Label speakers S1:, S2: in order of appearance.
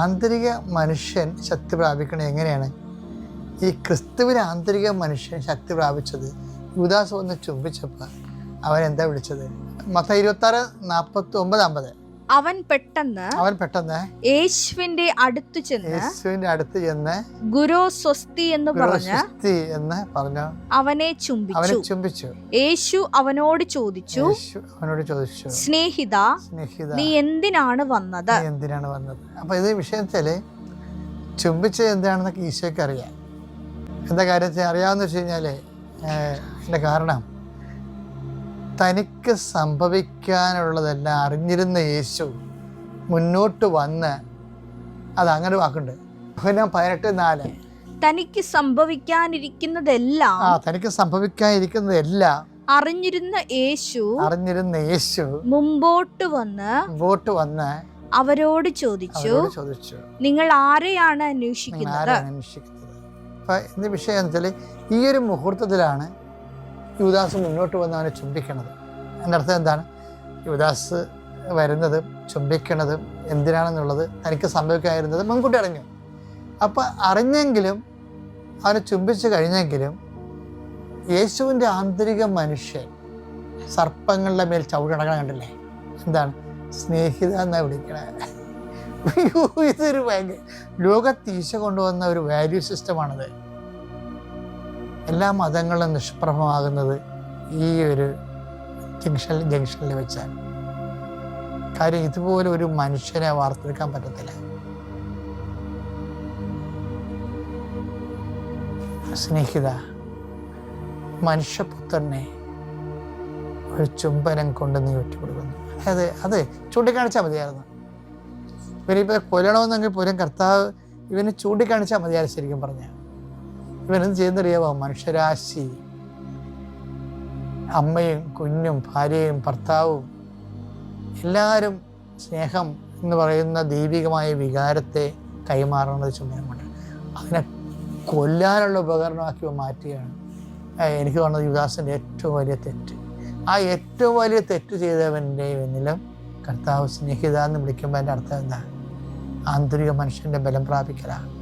S1: ആന്തരിക മനുഷ്യൻ ശക്തി പ്രാപിക്കണത് എങ്ങനെയാണ്? ഈ ക്രിസ്തുവിന് ആന്തരിക മനുഷ്യൻ ശക്തി പ്രാപിച്ചത് യുദാസ് വന്ന് ചുംബിച്ചപ്പോൾ അവൻ എന്താ വിളിച്ചത്? മൊത്തം ഇരുപത്താറ് നാൽപ്പത്തി ഒമ്പത് അമ്പത്
S2: അവൻ പെട്ടെന്ന്
S1: അവൻ പെട്ടെന്ന്
S2: യേശുവിന്റെ അടുത്ത് ചെന്ന്
S1: യേശുവിന്റെ അടുത്ത് ചെന്ന്
S2: ഗുരു സ്വസ്തി എന്ന് പറഞ്ഞ്
S1: എന്ന് പറഞ്ഞു.
S2: അവനെ
S1: അവനെ
S2: ചുംബിച്ചു.
S1: ചുംബിച്ചു.
S2: യേശു അവനോട് ചോദിച്ചു
S1: യേശു അവനോട് ചോദിച്ചു
S2: സ്നേഹിത
S1: സ്നേഹിത
S2: നീ എന്തിനാണ് വന്നത്?
S1: എന്തിനാണ് വന്നത്? അപ്പൊ ഇത് വിഷയത്തിൽ ചുംബിച്ചത് എന്താണെന്നൊക്കെ ഈശോയ്ക്ക് അറിയാം. എന്താ കാര്യത്തിൽ അറിയാമെന്ന് വെച്ച് കഴിഞ്ഞാൽ എന്റെ കാരണം തനിക്ക് സംഭവിക്കാനുള്ളതെല്ലാം അറിഞ്ഞിരുന്ന യേശു മുന്നോട്ട് വന്ന് അത് അങ്ങനെ വാക്കുണ്ട്. പതിനെട്ട് നാല്.
S2: തനിക്ക് സംഭവിക്കാനിരിക്കുന്നതെല്ലാം
S1: ആ തനിക്ക് സംഭവിക്കാനിരിക്കുന്നതെല്ലാം
S2: അറിഞ്ഞിരുന്ന യേശു
S1: അറിഞ്ഞിരുന്ന യേശു
S2: മുമ്പോട്ട് വന്ന്
S1: മുമ്പോട്ട് വന്ന്
S2: അവരോട് ചോദിച്ചു
S1: ചോദിച്ചു.
S2: നിങ്ങൾ ആരെയാണ് അന്വേഷിക്കുന്നത്?
S1: അന്വേഷിക്കുന്നത്? അപ്പൊ ഇന്ന് വിഷയം വെച്ചാൽ ഈ ഒരു മുഹൂർത്തത്തിലാണ് യുവദാസ് മുന്നോട്ട് വന്ന് അവനെ ചുംബിക്കണത്. എന്റെ അർത്ഥം എന്താണ്? യുവദാസ് വരുന്നത് ചുംബിക്കണത് എന്തിനാണെന്നുള്ളത് തനിക്ക് സംഭവിക്കാതിരുന്നത് മുൻകൂട്ടി അറിഞ്ഞു. അപ്പോൾ അറിഞ്ഞെങ്കിലും അവനെ ചുംബിച്ചു കഴിഞ്ഞെങ്കിലും യേശുവിന്റെ ആന്തരിക മനുഷ്യൻ സർപ്പങ്ങളുടെ മേൽ ചവിടണക്കണം കണ്ടില്ലേ? എന്താണ്? സ്നേഹിത എന്നാണ് വിളിക്കണേ. അയ്യോ, ഇതൊരു ഭയങ്കര ലോകത്ത് ഈശോ കൊണ്ടുവന്ന ഒരു വാല്യൂ സിസ്റ്റമാണത് എല്ലാ മതങ്ങളും നിഷ്പ്രഭമാകുന്നത് ഈ ഒരു ജംഗ്ഷൻ ജംഗ്ഷനിൽ വെച്ചാണ് കാര്യം ഇതുപോലെ ഒരു മനുഷ്യനെ വാർത്തെടുക്കാൻ പറ്റത്തില്ല. സ്നേഹിത മനുഷ്യപുത്രനെ ഒരു ചുംബനം കൊണ്ട് നീ ഒറ്റപ്പെടുക്കുന്നു. അതായത് അത് ചൂണ്ടിക്കാണിച്ചാൽ മതിയായിരുന്നു. ഇവനിപ്പോൾ കൊല്ലണമെന്നെങ്കിൽ പോലും കർത്താവ് ഇവന് ചൂണ്ടിക്കാണിച്ചാൽ മതിയായിരുന്നു ശരിക്കും ഇവനെന്ത് ചെയ്യുന്നറിയാവോ? മനുഷ്യരാശി. അമ്മയും കുഞ്ഞും ഭാര്യയും ഭർത്താവും എല്ലാവരും സ്നേഹം എന്ന് പറയുന്ന ദൈവികമായ വികാരത്തെ കൈമാറുന്നത് ചുമതലമുണ്ട് അതിനെ കൊല്ലാനുള്ള ഉപകരണമാക്കി മാറ്റുകയാണ്. എനിക്ക് തോന്നുന്നത് യുദാസിന്റെ ഏറ്റവും വലിയ തെറ്റ്. ആ ഏറ്റവും വലിയ തെറ്റ് ചെയ്തവന്റെ എന്നിലും കർത്താവ് സ്നേഹിത എന്ന് വിളിക്കുമ്പോൾ എന്റെ അർത്ഥം എന്താ? ആന്തരിക മനുഷ്യന്റെ ബലം പ്രാപിക്കലാണ്